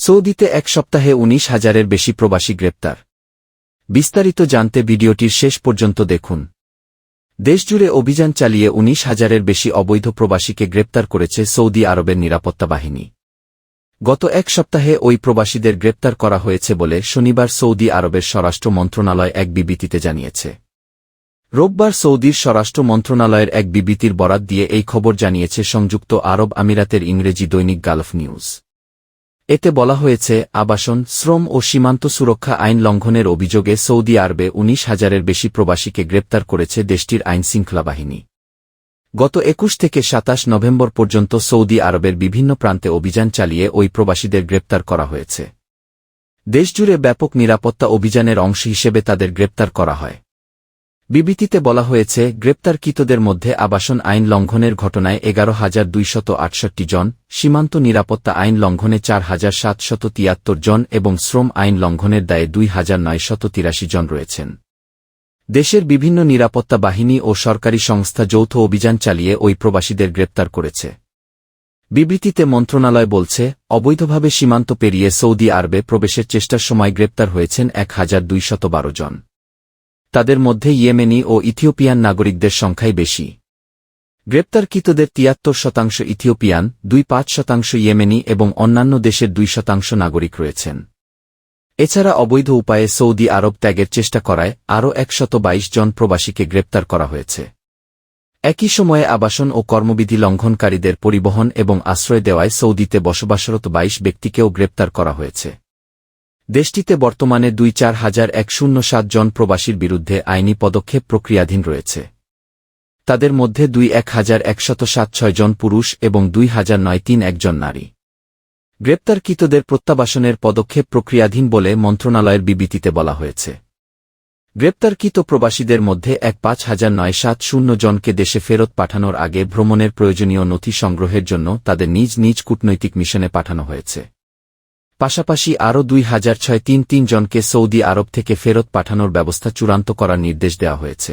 সৌদিতে এক সপ্তাহে উনিশ হাজারের বেশি প্রবাসী গ্রেপ্তার। বিস্তারিত জানতে ভিডিওটির শেষ পর্যন্ত দেখুন। দেশজুড়ে অভিযান চালিয়ে উনিশ হাজারের বেশি অবৈধ প্রবাসীকে গ্রেপ্তার করেছে সৌদি আরবের নিরাপত্তা বাহিনী। গত এক সপ্তাহে ওই প্রবাসীদের গ্রেপ্তার করা হয়েছে বলে শনিবার সৌদি আরবের স্বরাষ্ট্র মন্ত্রণালয় এক বিবৃতিতে জানিয়েছে। রোববার সৌদির স্বরাষ্ট্র মন্ত্রণালয়ের এক বিবৃতির বরাত দিয়ে এই খবর জানিয়েছে সংযুক্ত আরব আমিরাতের ইংরেজি দৈনিক গালফ নিউজ। এতে বলা হয়েছে, আবাসন, শ্রম ও সীমান্ত সুরক্ষা আইন লঙ্ঘনের অভিযোগে সৌদি আরবে উনিশ হাজারের বেশি প্রবাসীকে গ্রেপ্তার করেছে দেশটির আইনশৃঙ্খলা বাহিনী। গত একুশ থেকে সাতাশ নভেম্বর পর্যন্ত সৌদি আরবের বিভিন্ন প্রান্তে অভিযান চালিয়ে ওই প্রবাসীদের গ্রেপ্তার করা হয়েছে। দেশজুড়ে ব্যাপক নিরাপত্তা অভিযানের অংশ হিসেবে তাদের গ্রেপ্তার করা হয়। বিবৃতিতে বলা হয়েছে, গ্রেপ্তারকৃতদের মধ্যে আবাসন আইন লঙ্ঘনের ঘটনায় এগারো হাজার দুইশত আটষট্টি জন, সীমান্ত নিরাপত্তা আইন লঙ্ঘনে চার হাজার সাতশত তিয়াত্তর জন এবং শ্রম আইন লঙ্ঘনের দায়ে দুই হাজার নয়শত তিরাশি জন রয়েছেন। দেশের বিভিন্ন নিরাপত্তা বাহিনী ও সরকারি সংস্থা যৌথ অভিযান চালিয়ে ওই প্রবাসীদের গ্রেপ্তার করেছে। বিবৃতিতে মন্ত্রণালয় বলছে, অবৈধভাবে সীমান্ত পেরিয়ে সৌদি আরবে প্রবেশের চেষ্টার সময় গ্রেপ্তার হয়েছেন এক হাজার দুইশত বারো জন। তাদের মধ্যে ইয়েমেনি ও ইথিওপিয়ান নাগরিকদের সংখ্যাই বেশি। গ্রেপ্তারকৃতদের তিয়াত্তর শতাংশ ইথিওপিয়ান, দুই পাঁচ শতাংশ ইয়েমেনি এবং অন্যান্য দেশের দুই শতাংশ নাগরিক রয়েছেন। এছাড়া অবৈধ উপায়ে সৌদি আরব ত্যাগের চেষ্টা করায় আরও একশত বাইশ জন প্রবাসীকে গ্রেপ্তার করা হয়েছে। একই সময়ে আবাসন ও কর্মবিধি লঙ্ঘনকারীদের পরিবহন এবং আশ্রয় দেওয়ায় সৌদিতে বসবাসরত বাইশ ব্যক্তিকেও গ্রেপ্তার করা হয়েছে। দেশটিতে বর্তমানে দুই চার হাজার এক শূন্য সাত জন প্রবাসীর বিরুদ্ধে আইনি পদক্ষেপ প্রক্রিয়াধীন রয়েছে। তাদের মধ্যে দুই এক হাজার একশত সাত ছয় জন পুরুষ এবং দুই হাজার নয় তিন একজন নারী। গ্রেপ্তারকৃতদের প্রত্যাবাসনের পদক্ষেপ প্রক্রিয়াধীন বলে মন্ত্রণালয়ের বিবৃতিতে বলা হয়েছে। গ্রেপ্তারকৃত প্রবাসীদের মধ্যে এক পাঁচ হাজার নয় সাত শূন্য জনকে দেশে ফেরত পাঠানোর আগে ভ্রমণের প্রয়োজনীয় নথি সংগ্রহের জন্য তাদের নিজ নিজ কূটনৈতিক মিশনে পাঠানো হয়েছে। পাশাপাশি আরও দুই হাজার ছয় তিন তিন জনকে সৌদি আরব থেকে ফেরত পাঠানোর ব্যবস্থা চূড়ান্ত করার নির্দেশ দেওয়া হয়েছে।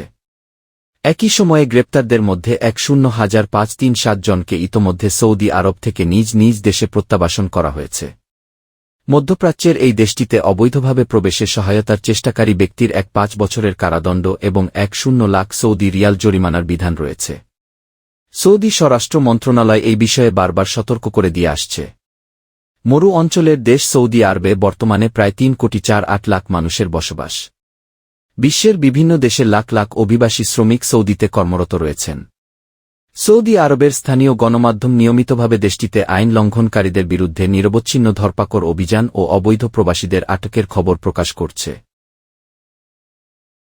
একই সময়ে গ্রেপ্তারদের মধ্যে এক শূন্য হাজার পাঁচ তিন সাত জনকে ইতোমধ্যে সৌদি আরব থেকে নিজ নিজ দেশে প্রত্যাবাসন করা হয়েছে। মধ্যপ্রাচ্যের এই দেশটিতে অবৈধভাবে প্রবেশে সহায়তার চেষ্টাকারী ব্যক্তির এক পাঁচ বছরের কারাদণ্ড এবং এক শূন্য লাখ সৌদি রিয়াল জরিমানার বিধান রয়েছে। সৌদি স্বরাষ্ট্র মন্ত্রণালয় এই বিষয়ে বারবার সতর্ক করে দিয়ে আসছে। মরু অঞ্চলের দেশ সৌদি আরবে বর্তমানে প্রায় তিন কোটি চার আট লাখ মানুষের বসবাস। বিশ্বের বিভিন্ন দেশে লাখ লাখ অভিবাসী শ্রমিক সৌদিতে কর্মরত রয়েছেন। সৌদি আরবের স্থানীয় গণমাধ্যম নিয়মিতভাবে দেশটিতে আইন লঙ্ঘনকারীদের বিরুদ্ধে নিরবচ্ছিন্ন ধরপাকড় অভিযান ও অবৈধ প্রবাসীদের আটকের খবর প্রকাশ করছে।